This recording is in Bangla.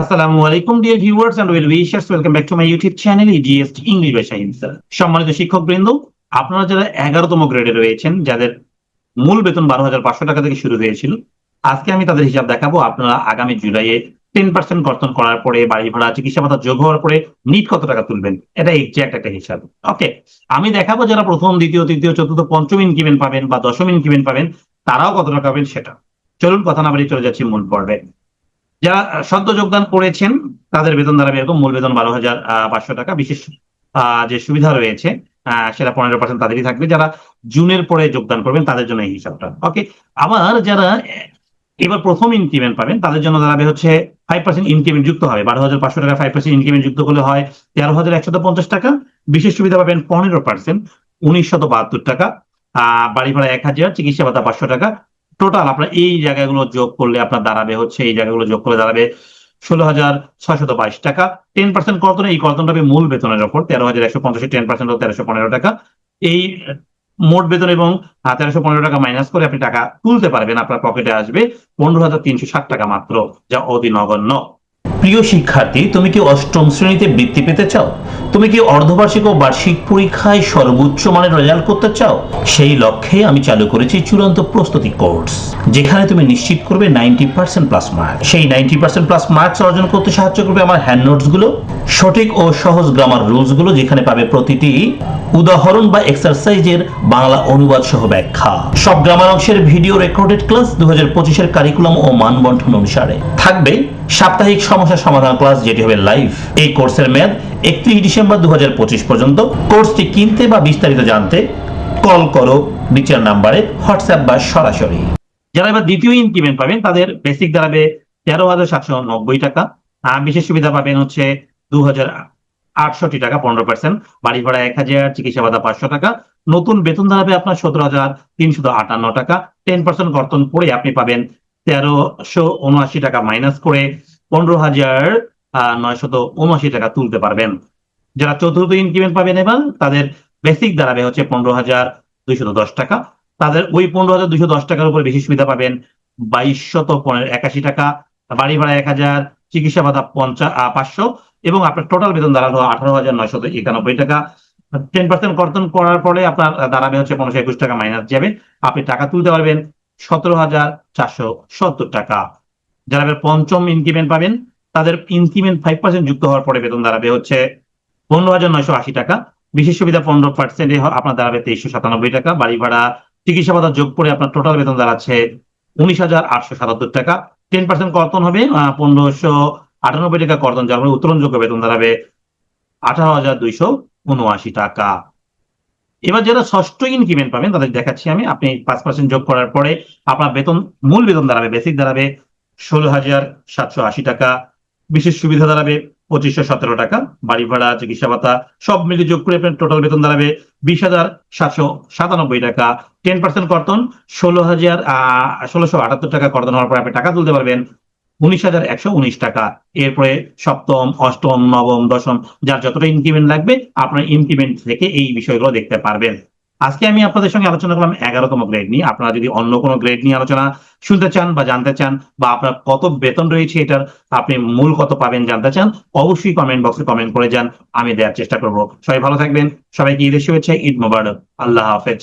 আসসালামু আলাইকুম dear viewers and well wishers welcome back to my YouTube channel E G S English by Shahin sir সম্মানিত শিক্ষক বৃন্দ আপনারা যারা এগারোতম গ্রেডে রয়েছেন, যাদের মূল বেতন বারো হাজার পাঁচশো টাকা থেকে শুরু হয়েছিল, আজকে আমি তাদের হিসাব দেখাবো। আপনারা আগামী জুলাইয়ে টেন পার্সেন্ট কর্তন করার পরে, বাড়ি ভাড়া, চিকিৎসা ভাতা যোগ হওয়ার পরে নিট কত টাকা তুলবেন, এটা এক্সাক্ট একটা হিসাব। ওকে আমি দেখাবো যারা প্রথম, দ্বিতীয়, তৃতীয়, চতুর্থ, পঞ্চম ইনক্রিমেন্ট পাবেন বা দশম ইনক্রিমেন্ট পাবেন, তারাও কত টাকা পাবেন সেটা। চলুন কথা না বাড়ি চলে যাচ্ছি মূল পর্বে। যারা সদ্য যোগদান করেছেন, তাদের বেতন দাঁড়াবে এরকম মূল বেতন বারো হাজার পাঁচশো টাকা। বিশেষ যে সুবিধা রয়েছে সেটা পনেরো পার্সেন্ট তাদেরই থাকবে। যারা জুনের পরে যোগদান করবেন, তাদের জন্য এই হিসাবটা। ওকে আবার যারা, এবার প্রথম ইনক্রিমেন্ট পাবেন, তাদের জন্য দাঁড়াবে হচ্ছে ফাইভ পার্সেন্ট ইনক্রিমেন্ট যুক্ত হবে। বারো হাজার পাঁচশো টাকা ফাইভ পার্সেন্ট ইনক্রিমেন্ট যুক্ত করলে হয় তেরো হাজার একশত পঞ্চাশ টাকা। বিশেষ সুবিধা পাবেন পনেরো পার্সেন্ট উনিশশত বাহাত্তর টাকা। আহ বাড়ি ভাড়া এক হাজার, চিকিৎসা ভাতা পাঁচশো টাকা। টোটাল আপনার এই জায়গাগুলো যোগ করলে আপনার দাঁড়াবে হচ্ছে, এই জায়গাগুলো যোগ করলে দাঁড়াবে ষোলো হাজার ছয়শত বাইশ টাকা। টেন পার্সেন্ট কর্তন এই কর্তনটা হবে মূল বেতনের ওপর তেরো হাজার একশো পঞ্চাশ টেন পার্সেন্ট তেরোশো পনেরো টাকা। এই মোট বেতন এবং তেরোশো পনেরো টাকা মাইনাস করে আপনি টাকা তুলতে পারবেন, আপনার পকেটে আসবে পনেরো হাজার তিনশো ষাট টাকা মাত্র, যা অতি নগণ্য। প্রিয় শিক্ষার্থী, তুমি কি অষ্টম শ্রেণীতে বৃত্তি পেতে চাও? তুমি কি অর্ধবার্ষিক ও বার্ষিক পরীক্ষায় সর্বোচ্চ মানের রেজাল্ট করতে চাও? সেই লক্ষ্যে আমি চালু করেছি চূড়ান্ত প্রস্তুতি কোর্স যেখানে তুমি নিশ্চিত করবে নাইনটি পার্সেন্ট প্লাস মার্ক সেই নাইনটি পার্সেন্ট প্লাস মার্কস অর্জন করতে সাহায্য করবে আমার হ্যান্ড নোটসগুলো, সঠিক ও সহজ গ্রামার রুলসগুলো, যেখানে পাবে প্রতিটি উদাহরণ বা এক্সারসাইজের বাংলা অনুবাদ সহ ব্যাখ্যা। সব গ্রামার অংশের ভিডিও রেকর্ডেড ক্লাস দু হাজার পঁচিশের কারিকুলাম ও মানবন্ঠন অনুসারে। থাকবে সাপ্তাহিক সমস্যা সমাধান ক্লাস যেটি হবে লাইভ এই কোর্সের মেয়াদ একত্রিশ ডিসেম্বর দুহাজার পঁচিশ পর্যন্ত। কোর্সটি কিনতে বা বিস্তারিত জানতে কল করো নিচের নাম্বারে হোয়াটসঅ্যাপ বা সরাসরি। যারা এবার দ্বিতীয় ইনক্রিমেন্ট পাবেন, তাদের বেসিক দাঁড়াবে তেরো হাজার সাতশো নব্বই টাকা। বিশেষ সুবিধা পাবেন হচ্ছে দু হাজার আটষট্টি টাকা, পনেরো পার্সেন্ট বাড়ি ভাড়া এক হাজার, চিকিৎসা ভাতা পাঁচশো টাকা। নতুন বেতন দাঁড়াবে আপনার সতেরো হাজার তিনশো আটান্ন টাকা। টেন পার্সেন্ট কর্তন করে আপনি পাবেন তেরোশো উনআশি টাকা মাইনাস করে পনেরো হাজার নয়শত উনআশি টাকা তুলতে পারবেন। যারা চতুর্থ ইনক্রিমেন্ট পাবেন এবার, তাদের বেসিক দাঁড়াবে হচ্ছে পনেরো হাজার দুইশত দশ টাকা। তাদের ওই পনেরো হাজার দুইশো দশ টাকার উপরে বেশি সুবিধা পাবেন বাইশশত পনেরো একাশি টাকা, বাড়ি ভাড়া এক হাজার, চিকিৎসা ভাতা পঞ্চাশ পাঁচশো, এবং আপনার টোটাল বেতন দাঁড়াল আঠারো হাজার নয়শত একানব্বই টাকা। টেন পার্সেন্ট কর্তন করার পরে আপনার দাঁড়াবে হচ্ছে পনেরোশো একুশ টাকা মাইনাস যাবে। আপনি টাকা তুলতে পারবেন। সতেরো হাজার চারশো সত্তর টাকা। যারা পঞ্চম ইনক্রিমেন্ট পাবেন, তাদের ইনক্রিমেন্ট ফাইভ পার্সেন্ট যুক্ত হওয়ার পরে বেতন দাঁড়াবে হচ্ছে পনেরো হাজার নয়শো আশি টাকা। বিশেষ সুবিধা পনেরো পার্সেন্টে আপনার দাঁড়াবে তেইশশো সাতানব্বই টাকা। বাড়ি ভাড়া চিকিৎসা ভাতা যোগ করে আপনার টোটাল বেতন দাঁড়াচ্ছে উনিশ হাজার আটশো সাতাত্তর টাকা। টেন পার্সেন্ট কর্তন হবে পনেরোশো আটানব্বই টাকা কর্তন যার ফলে উত্তোলনযোগ্য বেতন দাঁড়াবে আঠারো হাজার দুইশো উনআশি টাকা। এবার যারা ষষ্ঠ ইনক্রিমেন্ট পাবেন, তাদের দেখাচ্ছি আমি। আপনি পাঁচ পার্সেন্ট যোগ করার পরে আপনার বেতন, মূল বেতন দাঁড়াবে বেসিক দাঁড়াবে ষোলো হাজার সাতশো আশি টাকা। বিশেষ সুবিধা দাঁড়াবে পঁচিশশো সতেরো টাকা। বাড়ি ভাড়া, চিকিৎসা ভাতা, সব মিলিয়ে যোগ করে টোটাল বেতন দাঁড়াবে বিশ হাজার সাতশো সাতানব্বই টাকা। টেন পার্সেন্ট কর্তন ষোলো হাজার ষোলোশো আটাত্তর টাকা কর্তন হওয়ার পরে আপনি টাকা তুলতে পারবেন। উনিশ হাজার একশো উনিশ টাকা। এরপরে সপ্তম, অষ্টম, নবম, দশম, যার যতটা ইনক্রিমেন্ট লাগবে, আপনার ইনক্রিমেন্ট থেকে এই বিষয়গুলো দেখতে পারবেন। আজকে আমি আপনাদের সঙ্গে আলোচনা করলাম এগারোতম গ্রেড নিয়ে। আপনারা যদি অন্য কোনো গ্রেড নিয়ে আলোচনা শুনতে চান বা জানতে চান বা আপনার কত বেতন রয়েছে এটার আপনি মূল কত পাবেন জানতে চান, অবশ্যই কমেন্ট বক্সে কমেন্ট করে যান, আমি দেওয়ার চেষ্টা করব। সবাই ভালো থাকবেন, সবাইকে ঈদের শুভেচ্ছা, ঈদ মোবারক, আল্লাহ হাফেজ।